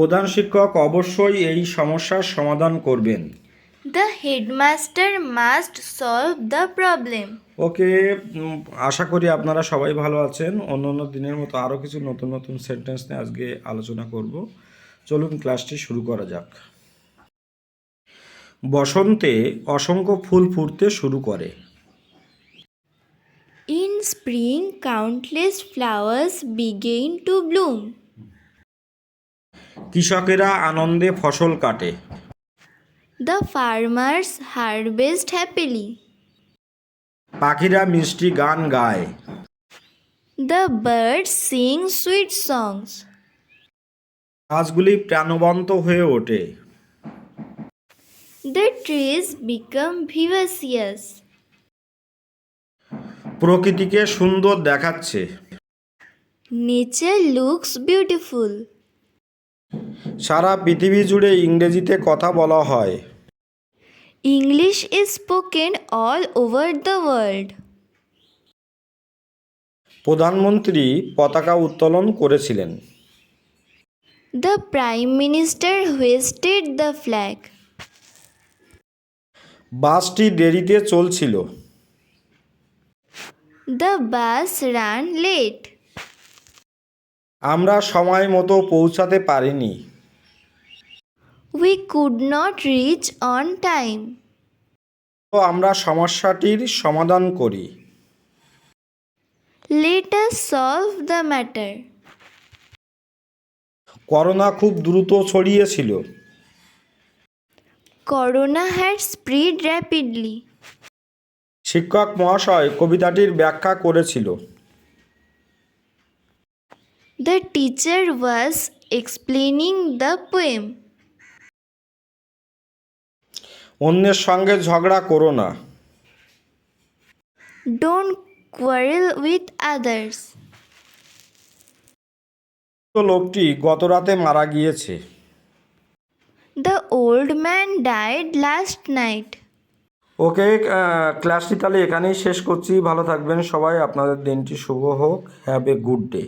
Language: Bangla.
প্রধান শিক্ষক অবশ্যই এই সমস্যার সমাধান করবেন। The headmaster must solve the problem. ওকে উম, আশা করি আপনারা সবাই ভালো আছেন। অন্য অন্য দিনের মতো আরও কিছু নতুন নতুন সেন্টেন্স নিয়ে আজকে আলোচনা করব। চলুন ক্লাসটি শুরু করা যাক। বসন্তে অসংখ্য ফুল ফুটতে শুরু করে। In spring, countless flowers begin to bloom. কৃষকেরা আনন্দে ফসল কাটে। দ্য ফার্মার্স হারভেস্ট হ্যাপিলি পাখিরা মিষ্টি গান গায়। The bird sing sweet songs গাছগুলি প্রাণবন্ত হয়ে ওঠে। দ্য ট্রিজ বিকাম ভিভাসিয়াস প্রকৃতিকে সুন্দর দেখাচ্ছে। নেচার লুকস বিউটিফুল সারা পৃথিবী জুড়ে ইংরেজিতে কথা বলা হয়। English is spoken all over the world প্রধানমন্ত্রী পতাকা উত্তোলন করেছিলেন। The prime minister hoisted the flag বাসটি দেরিতে চলছিল। দ্য বাস রান লেট আমরা সময় মতো পৌঁছাতে পারিনি। We could not reach on time. তো আমরা সমস্যাটির সমাধান করি Let us solve the matter. Corona খুব দ্রুত ছড়িয়েছিল Corona had spread rapidly. শিক্ষক মহাশয় কবিতাটির ব্যাখ্যা করেছিল The teacher was explaining the poem. অন্যের সঙ্গে ঝগড়া করো না। Don't quarrel with others. তো লোকটি গত রাতে মারা গিয়েছে। The old man died last night okay ক্লাসটি তাহলে এখানেই শেষ করছি। ভালো থাকবেন সবাই। আপনাদের দিনটি শুভ হোক। Have a good day